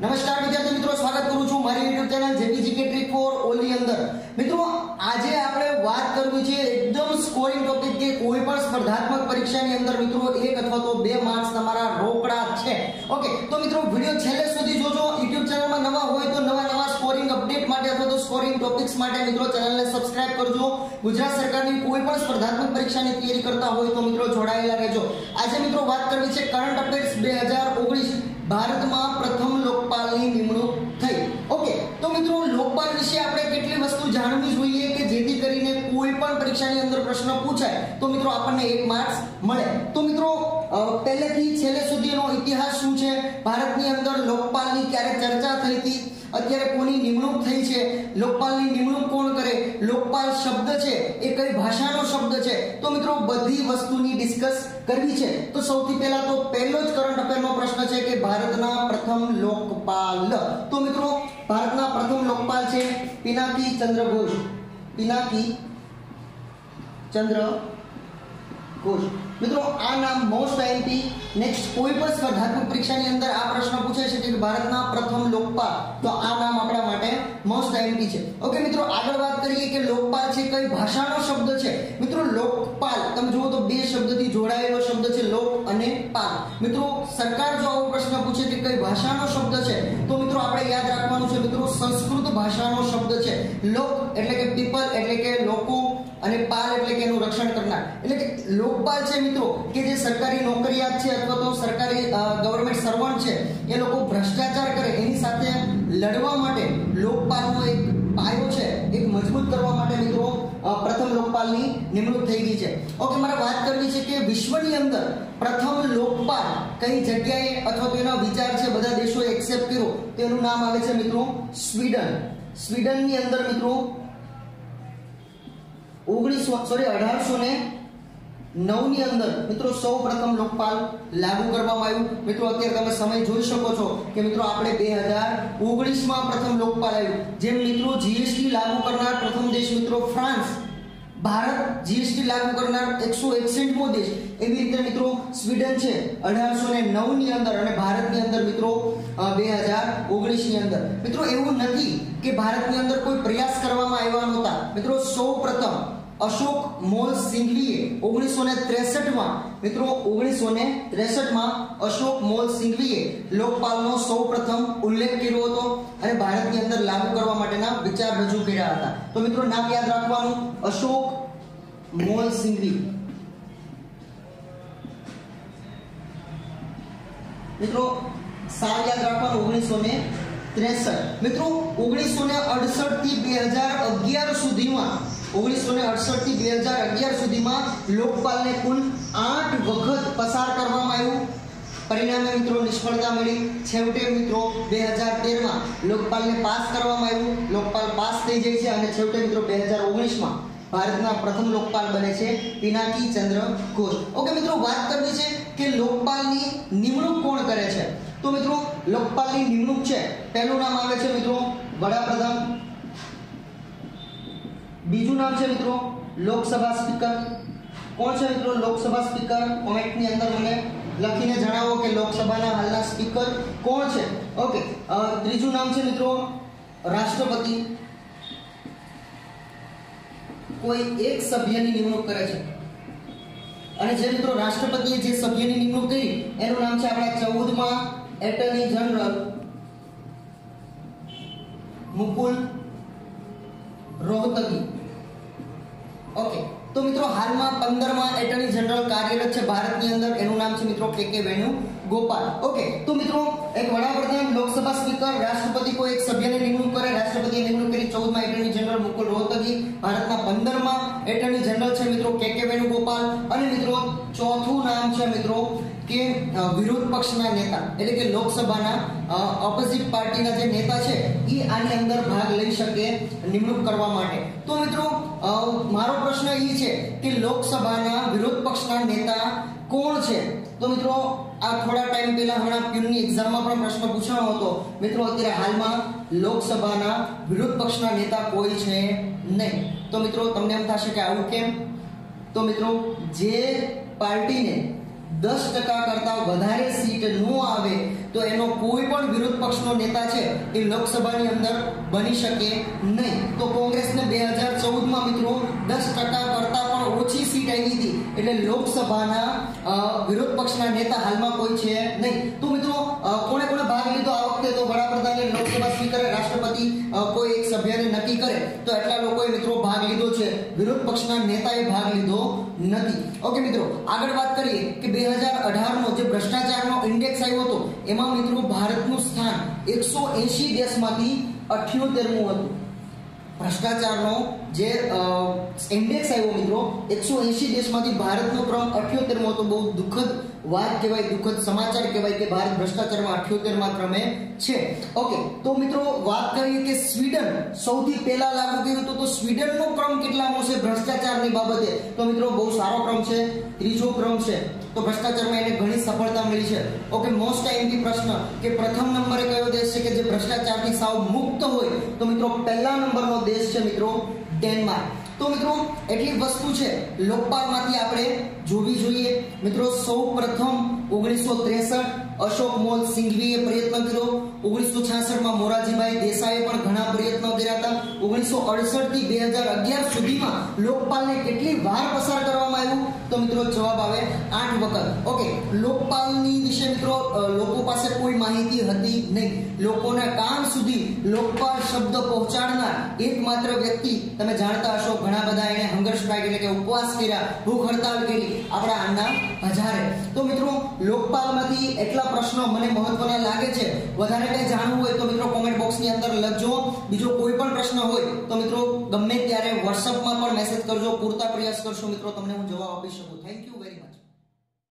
નમસ્કાર વિદ્યાર્થી મિત્રો, સ્વાગત કરું છું મારી YouTube channel જેપીજીકે trick for all અંદર. મિત્રો, આજે આપણે વાત કરવી છે એકદમ સ્કોરિંગ ટોપિક કે કોઈ પણ સ્પર્ધાત્મક પરીક્ષાની અંદર મિત્રો, એક અથવા તો બે માર્ક્સ તમારા રોકડા છે. ઓકે તો મિત્રો, વિડિયો છેલ્લે સુધી જોજો. YouTube ચેનલમાં નવા હોય તો નવા નવા સ્કોરિંગ અપડેટ માટે અથવા તો સ્કોરિંગ ટોપિક્સ માટે મિત્રો ચેનલને સબસ્ક્રાઇબ કરજો. ગુજરાત સરકારની કોઈ પણ સ્પર્ધાત્મક પરીક્ષાની તૈયારી કરતા હોય તો મિત્રો, જોડાયેલા રહેજો. આજે મિત્રો, વાત કરવી છે કરંટ અફેર્સ 2019 ભારતમાં પ્રથમ લોકપાલની નિમણૂક થઈ ઓકે તો મિત્રો લોકપાલ વિશે આપણે કેટલી વસ્તુ જાણવી જોઈએ કે જેથી કરીને કોઈ પણ પરીક્ષાની અંદર પ્રશ્ન પૂછાય તો મિત્રો આપણને એક માર્ક્સ મળે. તો મિત્રો પહેલેથી છેલ્લે સુધીનો ઇતિહાસ શું છે? ભારતની અંદર લોકપાલની ક્યારે ચર્ચા થઈ હતી? અત્યારે કોની નિમણૂક થઈ છે? લોકપાલની નિમણૂક કોણ કરે? લોકપાલ શબ્દ છે? એ કઈ ભાષાનો શબ્દ છે? તો મિત્રો, બધી વસ્તુની ડિસ્કસ કરવી છે. તો સૌથી પહેલા તો પહેલો જ કરંટ અફેરનો પ્રશ્ન છે કે ભારતના પ્રથમ લોકપાલ. તો મિત્રો, ભારતના પ્રથમ લોકપાલ છે પિનાકી ચંદ્ર ઘોષ પિનાકી ચંદ્ર ઘોષ મિત્રો, આ નામ મોસ્ટ આઈએમપી નેક્સ્ટ કોઈ પણ સ્પર્ધાત્મક પરીક્ષાની અંદર આ પ્રશ્ન પૂછાય છે કે ભારતના પ્રથમ લોકપાલ. તો આ નામ આપણા માટે મોસ્ટ આઈએમપી છે. ઓકે મિત્રો, આગળ વાત કરીએ કે લોકપાલ છે કઈ ભાષાનો શબ્દ છે? મિત્રો, લોકપાલ, તમે જુઓ તો બે શબ્દથી જોડાયેલો શબ્દ છે લોક અને પાલ. મિત્રો, સરકાર જો આવો પ્રશ્ન પૂછે કે કઈ ભાષાનો શબ્દ છે, તો મિત્રો, આપણે યાદ રાખવાનું છે, મિત્રો, સંસ્કૃત ભાષાનો શબ્દ છે. લોક એટલે કે પીપલ, એટલે કે લોકો અને પાલ એટલે કે એનું રક્ષણ કરનાર. એટલે કે લોકપાલ છે મિત્રો, કે જે સરકારી નોકરિયાત છે અથવા તો સરકારી ગવર્મેન્ટ સર્વન્ટ છે, એ લોકો ભ્રષ્ટાચાર કરે, એની સાથે લડવા માટે લોકપાલનો એક પાયો છે, એક મજબૂત કરવા માટે મિત્રો પ્રથમ લોકપાલની નિમણૂક થઈ ગઈ છે. ઓકે, મારે વાત કરવી છે કે વિશ્વની અંદર પ્રથમ લોકપાલ કઈ જગ્યાએ અથવા તો એનો વિચાર છે બધા દેશોએ એક્સેપ્ટ કર્યો, તેનું નામ આવે છે મિત્રો, સ્વીડન. સ્વીડનની અંદર મિત્રો ઓગણીસો સોરી, અઢારસો ને નવની અંદર મિત્રો સૌ પ્રથમ લોકપાલ લાગુ કરવામાં આવ્યું. મિત્રો, અત્યારે તમે સમય જોઈ શકો છો કે મિત્રો આપણે બે હજાર ઓગણીસમાં પ્રથમ લોકપાલ આવ્યું. જેમ મિત્રો જીએસટી લાગુ કરનાર પ્રથમ દેશ મિત્રો ફ્રાન્સ, ભારત જીએસટી લાગુ કરનાર એકસો એકસઠમો દેશ. એવી રીતે મિત્રો સ્વીડન છે, અઢારસો ને નવની અંદર અને ભારતની અંદર મિત્રો બે હજાર ઓગણીસની અંદર. મિત્રો, એવું નથી. કે ભારતની અંદર કોઈ પ્રયાસ કરવામાં આવ્યા નહોતા. મિત્રો સૌ પ્રથમ અશોક મોલ સિંઘવીએ ઓગણીસો ને ત્રેસઠમાં, મિત્રો ઓગણીસો ને ત્રેસઠમાં અશોક મોલ સિંઘવીએ લોકપાલનો સૌ પ્રથમ ઉલ્લેખ કર્યો હતો અને ભારતની અંદર લાગુ કરવા માટેના વિચાર રજૂ કર્યા હતા. તો મિત્રો, નામ યાદ રાખવાનું, અશોક મોલ સિંઘવી. મિત્રો સાલ યાદ રાખવાનું ઓગણીસો ને ત્રેસઠ. મિત્રો બે હજાર અગિયાર સુધીમાં ઓગણીસો ને પાસ કરવામાં આવ્યું. લોકપાલ પાસ થઈ જાય છે અને છેવટે મિત્રો, બે હજાર ઓગણીસમાં ભારતના પ્રથમ લોકપાલ બને છે પિનાકી ચંદ્ર ઘોષ. ઓકે મિત્રો, વાત કરવી છે કે લોકપાલની નિમણૂક કોણ કરે છે તો મિત્રો લોકપાલની નિમણૂક છે, પહેલું નામ આવે છે મિત્રો વડાપ્રધાન. બીજું નામ છે મિત્રો લોકસભા સ્પીકર. કોણ છે મિત્રો લોકસભા સ્પીકર? કોમેન્ટની અંદર મને લખીને જણાવો કે લોકસભાના હાલના સ્પીકર કોણ છે? ઓકે ત્રીજું નામ છે મિત્રો રાષ્ટ્રપતિ. કોઈ એક સભ્યની નિમણૂક કરે છે. અને જે મિત્રો રાષ્ટ્રપતિએ જે સભ્યની નિમણૂક કરી, એનું નામ છે આપણા ચૌદમાં attorney general Mukul Rohatgi. Okay તો મિત્રો હાલમાં પંદરમાં એટર્ની જનરલ કાર્યરત છે ભારતની અંદર. એનું નામ છે મિત્રો કે કે વેણુ ગોપાલ. ઓકે તો મિત્રો એક વડાપ્રધાન, લોકસભા સ્પીકર, રાષ્ટ્રપતિ કોઈ એક સભ્યની નિમણૂક કરે, રાષ્ટ્રપતિએ નિમણૂક કરી ચૌદમાં એટર્ની જનરલ મુકુલ રોહતગી. ભારતના પંદરમાં એટર્ની જનરલ છે મિત્રો કે કે વેણુગોપાલ અને મિત્રો ચોથું નામ છે મિત્રો કે વિરોધ પક્ષના નેતા, એટલે કે લોકસભાના ઓપોઝિટ પાર્ટીના જે નેતા છે, એ આની અંદર ભાગ લઈ શકે નિમણૂક કરવા માટે. તો મિત્રો મારો પ્રશ્ન એ છે કે લોકસભાના વિરોધ પક્ષના નેતા કોણ છે? તો મિત્રો, આ થોડા ટાઈમ પહેલા હમણાં પ્યુનની એક્ઝામમાં પણ પ્રશ્ન પૂછવાનો હતો. મિત્રો, અત્યારે હાલમાં લોકસભાના વિરોધ પક્ષના નેતા કોઈ છે નહીં. તો મિત્રો, તમને એમ થશે કે આવું કેમ? તો મિત્રો, જે પાર્ટીને દસ ટકા કરતા વધારે સીટ ન આવે તો એનો કોઈ પણ વિરોધ પક્ષનો નેતા છે એ લોકસભાની અંદર બની શકે નહીં. તો કોંગ્રેસને બે હજાર ચૌદમાં મિત્રો દસ ટકા કરતા ઓછી સીટ આવી હતી. એટલે લોકસભાના વિરોધ પક્ષના નેતા હાલમાં કોઈ છે નહીં. તો મિત્રો કોણે કોણે ભાગ લીધો આ વખતે તો વડાપ્રધાને લોકસભા સ્પીકર, રાષ્ટ્રપતિ કોઈ એક સભ્યને નક્કી કરે, તો એટલા લોકોએ મિત્રો ભાગ લીધો છે. વિરોધ પક્ષના નેતાએ ભાગ લીધો નથી. ઓકે મિત્રો, આગળ વાત કરીએ કે બે હજાર અઢારનો જે ભ્રષ્ટાચારનો ઇન્ડેક્સ આવ્યો હતો, એમાં મિત્રો ભારતનું સ્થાન એકસો એંશી દેશમાંથી અઠ્યોતેરમું હતું. ભ્રષ્ટાચારનો જે ઇન્ડેક્સ આવ્યો મિત્રો, એકસો એંશી દેશમાંથી ભારતનો ક્રમ અઠ્યોતેરમો તો બહુ દુઃખદ વાત કહેવાય, દુઃખદ સમાચાર કહેવાય કે ભારત ભ્રષ્ટાચારમાં અઠ્યોતેરમાં ક્રમે છે. ઓકે તો મિત્રો વાત કરીએ કે સ્વીડન સૌથી પહેલા લાગુ કર્યું હતું. તો સ્વીડનનો ક્રમ કેટલામો છે ભ્રષ્ટાચારની બાબતે? તો મિત્રો બહુ સારો ક્રમ છે, ત્રીજો ક્રમ છે તો ભ્રષ્ટાચારમાં એને ઘણી સફળતા મળી છે. ઓકે મોસ્ટ ટાઈમથી પ્રશ્ન કે પ્રથમ નંબરે કયો દેશ છે કે જે ભ્રષ્ટાચારથી સાવ મુક્ત હોય? તો મિત્રો, પહેલા નંબરનો દેશ છે મિત્રો, ડેનમાર્ક. તો મિત્રો, એટલી વસ્તુ છે, લોકપાલમાંથી આપણે જોવી જોઈએ. મિત્રો સૌ પ્રથમ ઓગણીસો ત્રેસઠ અશોક મોલ સિંઘવીએ પ્રયત્ન કર્યો. ઓગણીસો છાસઠમાં મોરારજીભાઈ દેસાઈએ પણ ઘણા પ્રયત્નો કર્યા હતા ઓગણીસો અડસઠથી બે હજાર અગિયાર સુધીમાં લોકપાલને કેટલી વાર પસાર કરવામાં આવ્યું? તો મિત્રો જવાબ આવે આઠ વખત. ઓકે, લોકપાલની વિશે મિત્રો લોકો પાસે કોઈ માહિતી હતી નહીં. લોકોના કાન સુધી લોકપાલ શબ્દ પહોંચાડનાર એકમાત્ર વ્યક્તિ તમે જાણતા હશો, ઘણા બધા એને હંગર સ્ટ્રાઇક એટલે કે ઉપવાસ કર્યા, ભૂખ હડતાલ કરી. આપણા આના હજારે. તો મિત્રો, લોકપાલમાંથી એટલા પ્રશ્નો મને મહત્વના લાગે છે. વધારે કંઈ જાણવું હોય તો મિત્રો કોમેન્ટ બોક્સની અંદર લખજો. બીજો કોઈ પણ પ્રશ્ન હોય તો મિત્રો, ગમે ત્યારે વોટ્સઅપમાં પણ મેસેજ કરજો. પૂરતા પ્રયાસ કરશો મિત્રો. તમને હું જવાબ આપી શકું. Thank you very much